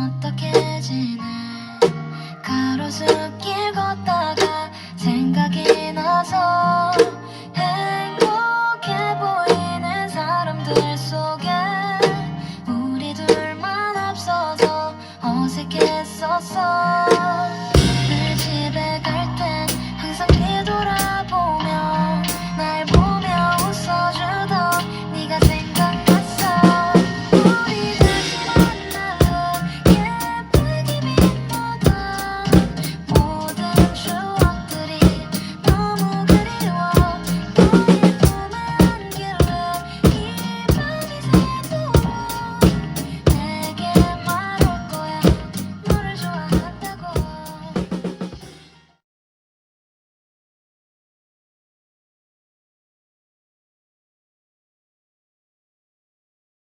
어떻게 지내 가로수길 걷다가 생각이 나서 행복해 보이는 사람들 속에 우리 둘만 앞서서 어색했었어